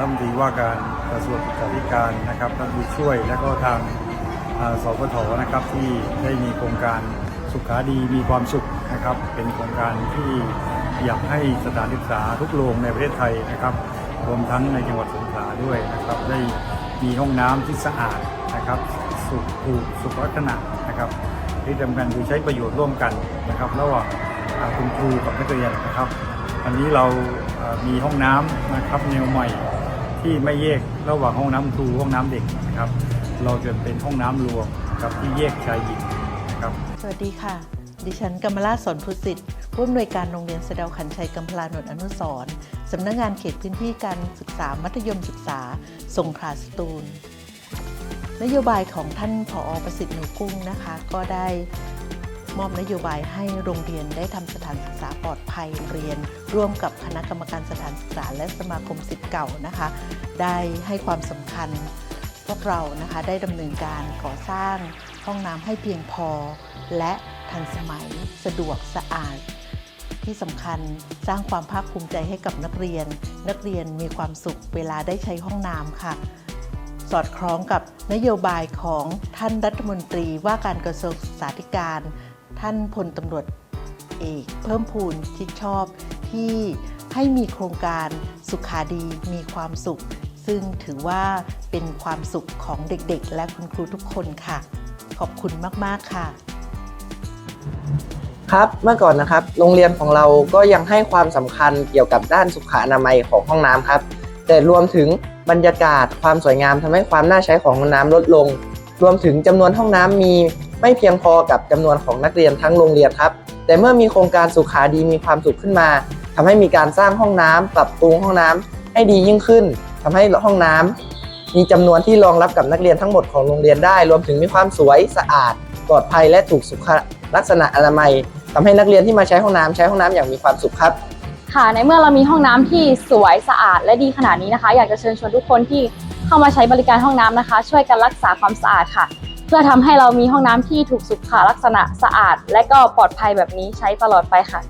รัฐมนตรีว่าการกระทรวงศึกษาธิการนะครับรัฐมนตรีช่วยและก็ทางสพทนะครับที่ได้มีโครงการสุขาดีมีความสุขนะครับ เป็นโครงการที่อยากให้สถานศึกษาทุกโรงในประเทศไทยนะครับ รวมทั้งในจังหวัดสงขลาด้วยนะครับ ได้มีห้องน้ำที่สะอาดนะครับ สุขถูกสุขลักษณะนะครับ ที่สำคัญคือใช้ประโยชน์ร่วมกันนะครับระหว่างคุณครูกับนักเรียนนะครับ อันนี้เรามีห้องน้ำนะครับแนวใหม่ ที่ไม่แยกระหว่างห้องน้ำครูห้องน้ำเด็กนะครับ เราจะเป็นห้องน้ำรวมนะครับที่แยกชายหญิงนะครับสวัสดีค่ะ ดิฉันกำมลาสอนพุสิทธิ์ผู้อำนวยการโรงเรียนสะเดาขันชัยกำพลานนท์อนุสรสำนักงานเขตพื้นที่การศึกษามัธยมศึกษา สงขลาสตูล นโยบายของท่านผอประสิทธิ์หนูกุ้งนะคะ ก็ได้ มอบนโยบายให้โรงเรียนได้ทำสถานศึกษาปลอดภัยเรียน ร่วมกับคณะกรรมการสถานศึกษาและสมาคมศิษย์เก่านะคะ ได้ให้ความสำคัญ พวกเรานะคะได้ดำเนินการก่อสร้างห้องน้ำให้เพียงพอ และทันสมัยสะดวกสะอาด ที่สำคัญสร้างความภาคภูมิใจให้กับนักเรียน นักเรียนมีความสุขเวลาได้ใช้ห้องน้ำค่ะสอดคล้องกับนโยบายของท่านรัฐมนตรีว่าการกระทรวงศึกษาธิการ ท่านพลตำรวจเอกเพิ่มพูนชิดชอบที่ให้มีโครงการสุขาดีมีความสุข ซึ่งถือว่าเป็นความสุขของเด็กๆ และคุณครูทุกคนค่ะ ขอบคุณมากๆค่ะ ครับเมื่อก่อนนะครับ โรงเรียนของเราก็ยังให้ความสำคัญเกี่ยวกับด้านสุขอนามัยของห้องน้ำครับ แต่รวมถึงบรรยากาศความสวยงามทำให้ความน่าใช้ของห้องน้ำลดลง รวมถึงจำนวนห้องน้ำมี ไม่เพียงพอกับจำนวนของนักเรียนทั้งโรงเรียนครับ แต่เมื่อมีโครงการสุขาดีมีความสุขขึ้นมาทำให้มีการสร้างห้องน้ำปรับปรุงห้องน้ำให้ดียิ่งขึ้นทำให้ห้องน้ำมีจำนวนที่รองรับกับนักเรียนทั้งหมดของโรงเรียนได้ รวมถึงมีความสวยสะอาด ปลอดภัยและถูกสุขลักษณะอนามัยทำให้นักเรียนที่มาใช้ห้องน้ำใช้ห้องน้ำอย่างมีความสุขครับค่ะในเมื่อเรามีห้องน้ำที่สวยสะอาดและดีขนาดนี้นะคะ อยากจะเชิญชวนทุกคนที่เข้ามาใช้บริการห้องน้ำนะคะ ช่วยกันรักษาความสะอาดค่ะ พื่อทำให้เรามีห้องน้ำที่ถูกสุขลักษณะสะอาด และก็ปลอดภัยแบบนี้ใช้ตลอดไปค่ะ